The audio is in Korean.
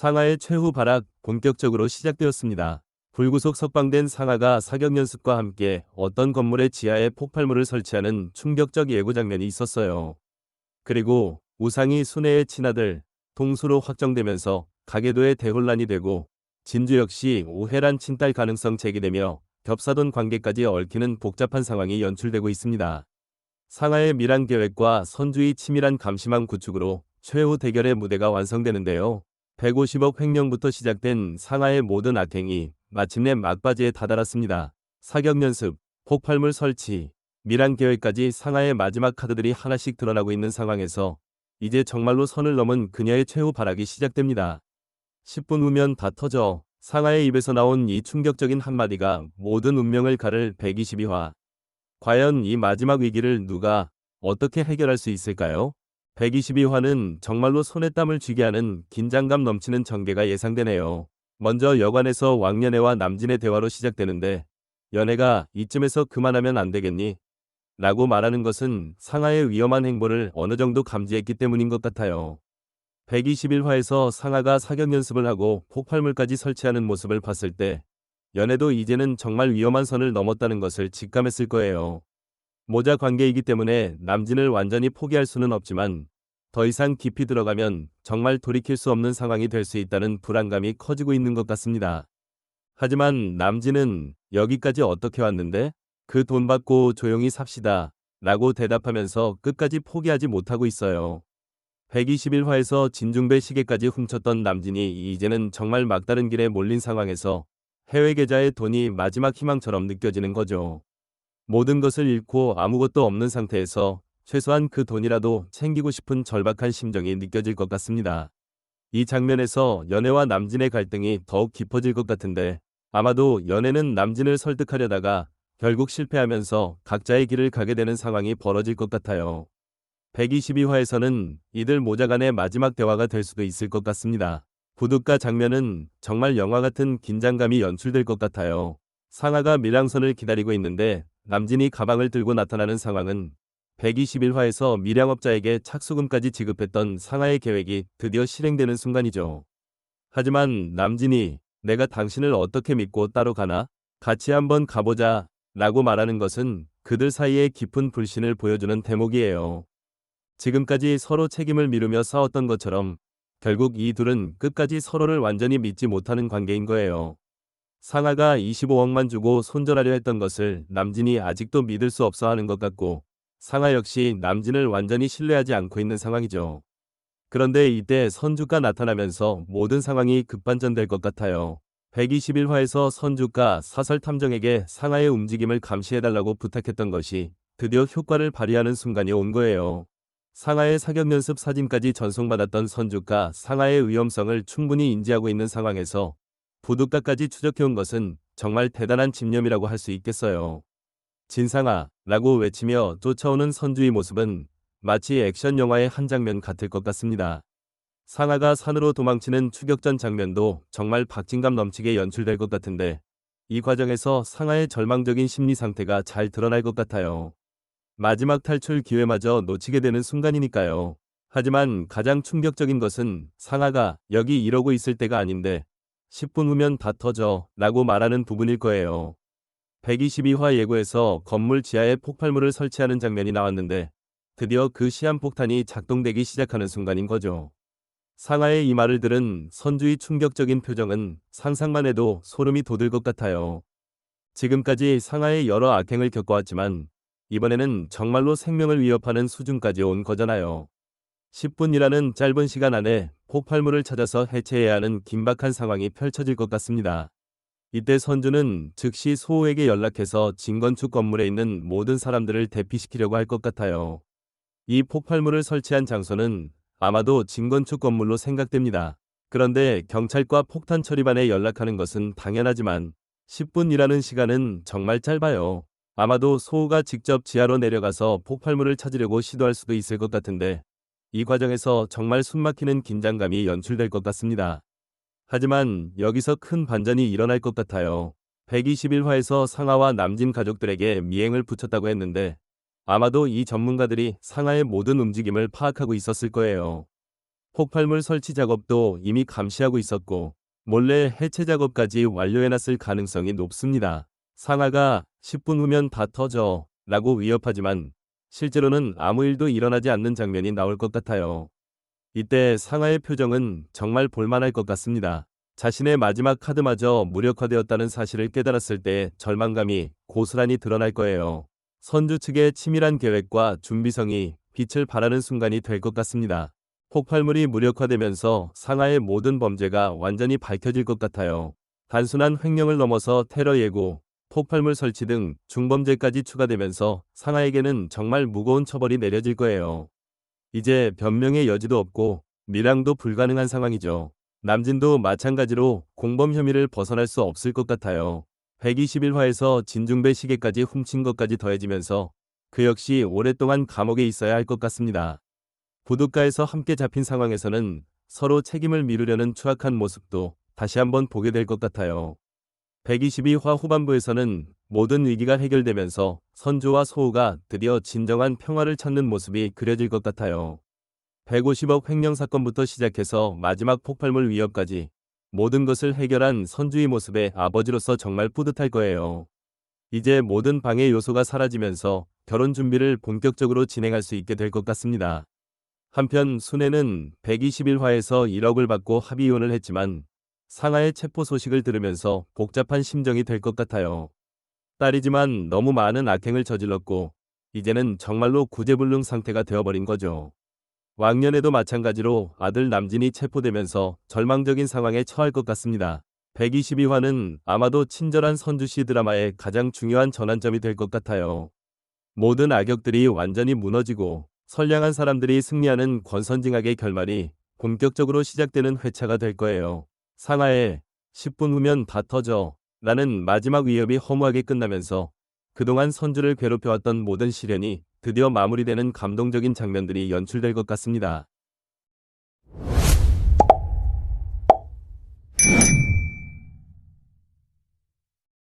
상하의 최후 발악 본격적으로 시작되었습니다. 불구속 석방된 상하가 사격 연습과 함께 어떤 건물의 지하에 폭발물을 설치하는 충격적 예고 장면이 있었어요. 그리고 우상이 순회의 친아들 동수로 확정되면서 가계도의 대혼란이 되고 진주 역시 오해란 친딸 가능성 제기되며 겹사돈 관계까지 얽히는 복잡한 상황이 연출되고 있습니다. 상하의 밀항 계획과 선주의 치밀한 감시망 구축으로 최후 대결의 무대가 완성되는데요. 150억 횡령부터 시작된 상하의 모든 악행이 마침내 막바지에 다다랐습니다. 사격 연습, 폭발물 설치, 밀항 계획까지 상하의 마지막 카드들이 하나씩 드러나고 있는 상황에서 이제 정말로 선을 넘은 그녀의 최후 발악이 시작됩니다. 10분 후면 다 터져 상하의 입에서 나온 이 충격적인 한마디가 모든 운명을 가를 122화. 과연 이 마지막 위기를 누가 어떻게 해결할 수 있을까요? 122화는 정말로 손에 땀을 쥐게 하는 긴장감 넘치는 전개가 예상되네요. 먼저 여관에서 왕년애와 남진의 대화로 시작되는데 연애가 이쯤에서 그만하면 안 되겠니? 라고 말하는 것은 상하의 위험한 행보를 어느 정도 감지했기 때문인 것 같아요. 121화에서 상하가 사격 연습을 하고 폭발물까지 설치하는 모습을 봤을 때 연애도 이제는 정말 위험한 선을 넘었다는 것을 직감했을 거예요. 모자 관계이기 때문에 남진을 완전히 포기할 수는 없지만 더 이상 깊이 들어가면 정말 돌이킬 수 없는 상황이 될 수 있다는 불안감이 커지고 있는 것 같습니다. 하지만 남진은 여기까지 어떻게 왔는데? 그 돈 받고 조용히 삽시다. 라고 대답하면서 끝까지 포기하지 못하고 있어요. 121화에서 진중배 시계까지 훔쳤던 남진이 이제는 정말 막다른 길에 몰린 상황에서 해외 계좌의 돈이 마지막 희망처럼 느껴지는 거죠. 모든 것을 잃고 아무것도 없는 상태에서 최소한 그 돈이라도 챙기고 싶은 절박한 심정이 느껴질 것 같습니다. 이 장면에서 연애와 남진의 갈등이 더욱 깊어질 것 같은데 아마도 연애는 남진을 설득하려다가 결국 실패하면서 각자의 길을 가게 되는 상황이 벌어질 것 같아요. 122화에서는 이들 모자 간의 마지막 대화가 될 수도 있을 것 같습니다. 부둣가 장면은 정말 영화 같은 긴장감이 연출될 것 같아요. 상하가 밀양선을 기다리고 있는데 남진이 가방을 들고 나타나는 상황은 121화에서 밀양업자에게 착수금까지 지급했던 상하의 계획이 드디어 실행되는 순간이죠. 하지만 남진이 내가 당신을 어떻게 믿고 따로 가나? 같이 한번 가보자 라고 말하는 것은 그들 사이의 깊은 불신을 보여주는 대목이에요. 지금까지 서로 책임을 미루며 싸웠던 것처럼 결국 이 둘은 끝까지 서로를 완전히 믿지 못하는 관계인 거예요. 상하가 25억만 주고 손절하려 했던 것을 남진이 아직도 믿을 수 없어 하는 것 같고 상하 역시 남진을 완전히 신뢰하지 않고 있는 상황이죠. 그런데 이때 선주가 나타나면서 모든 상황이 급반전될 것 같아요. 121화에서 선주가 사설 탐정에게 상하의 움직임을 감시해달라고 부탁했던 것이 드디어 효과를 발휘하는 순간이 온 거예요. 상하의 사격 연습 사진까지 전송받았던 선주가 상하의 위험성을 충분히 인지하고 있는 상황에서 부둣가까지 추적해온 것은 정말 대단한 집념이라고 할 수 있겠어요. 진상아 라고 외치며 쫓아오는 선주의 모습은 마치 액션 영화의 한 장면 같을 것 같습니다. 상하가 산으로 도망치는 추격전 장면도 정말 박진감 넘치게 연출될 것 같은데 이 과정에서 상하의 절망적인 심리 상태가 잘 드러날 것 같아요. 마지막 탈출 기회마저 놓치게 되는 순간이니까요. 하지만 가장 충격적인 것은 상하가 여기 이러고 있을 때가 아닌데 10분 후면 다 터져 라고 말하는 부분일 거예요. 122화 예고에서 건물 지하에 폭발물을 설치하는 장면이 나왔는데 드디어 그 시한폭탄이 작동되기 시작하는 순간인 거죠. 상하의 이 말을 들은 선주의 충격적인 표정은 상상만 해도 소름이 돋을 것 같아요. 지금까지 상하의 여러 악행을 겪어왔지만 이번에는 정말로 생명을 위협하는 수준까지 온 거잖아요. 10분이라는 짧은 시간 안에 폭발물을 찾아서 해체해야 하는 긴박한 상황이 펼쳐질 것 같습니다. 이때 선주는 즉시 소호에게 연락해서 진건축 건물에 있는 모든 사람들을 대피시키려고 할 것 같아요. 이 폭발물을 설치한 장소는 아마도 진건축 건물로 생각됩니다. 그런데 경찰과 폭탄 처리반에 연락하는 것은 당연하지만 10분이라는 시간은 정말 짧아요. 아마도 소우가 직접 지하로 내려가서 폭발물을 찾으려고 시도할 수도 있을 것 같은데 이 과정에서 정말 숨막히는 긴장감이 연출될 것 같습니다. 하지만 여기서 큰 반전이 일어날 것 같아요. 121화에서 상하와 남진 가족들에게 미행을 붙였다고 했는데 아마도 이 전문가들이 상하의 모든 움직임을 파악하고 있었을 거예요. 폭발물 설치 작업도 이미 감시하고 있었고 몰래 해체 작업까지 완료해놨을 가능성이 높습니다. 상하가 10분 후면 다 터져 라고 위협하지만 실제로는 아무 일도 일어나지 않는 장면이 나올 것 같아요. 이때 상하의 표정은 정말 볼만할 것 같습니다. 자신의 마지막 카드마저 무력화되었다는 사실을 깨달았을 때 절망감이 고스란히 드러날 거예요. 선주 측의 치밀한 계획과 준비성이 빛을 발하는 순간이 될 것 같습니다. 폭발물이 무력화되면서 상하의 모든 범죄가 완전히 밝혀질 것 같아요. 단순한 횡령을 넘어서 테러 예고, 폭발물 설치 등 중범죄까지 추가되면서 상하에게는 정말 무거운 처벌이 내려질 거예요. 이제 변명의 여지도 없고 밀항도 불가능한 상황이죠. 남진도 마찬가지로 공범 혐의를 벗어날 수 없을 것 같아요. 121화에서 진중배 시계까지 훔친 것까지 더해지면서 그 역시 오랫동안 감옥에 있어야 할 것 같습니다. 부둣가에서 함께 잡힌 상황에서는 서로 책임을 미루려는 추악한 모습도 다시 한번 보게 될 것 같아요. 122화 후반부에서는 모든 위기가 해결되면서 선조와 소우가 드디어 진정한 평화를 찾는 모습이 그려질 것 같아요. 150억 횡령 사건부터 시작해서 마지막 폭발물 위협까지 모든 것을 해결한 선주의 모습에 아버지로서 정말 뿌듯할 거예요. 이제 모든 방해 요소가 사라지면서 결혼 준비를 본격적으로 진행할 수 있게 될 것 같습니다. 한편 순애는 121화에서 1억을 받고 합의이혼을 했지만 상하의 체포 소식을 들으면서 복잡한 심정이 될 것 같아요. 딸이지만 너무 많은 악행을 저질렀고 이제는 정말로 구제불능 상태가 되어버린 거죠. 왕년에도 마찬가지로 아들 남진이 체포되면서 절망적인 상황에 처할 것 같습니다. 122화는 아마도 친절한 선주시 드라마의 가장 중요한 전환점이 될 것 같아요. 모든 악역들이 완전히 무너지고 선량한 사람들이 승리하는 권선징악의 결말이 본격적으로 시작되는 회차가 될 거예요. 상하에 10분 후면 다 터져 라는 마지막 위협이 허무하게 끝나면서 그동안 선주를 괴롭혀왔던 모든 시련이 드디어 마무리되는 감동적인 장면들이 연출될 것 같습니다.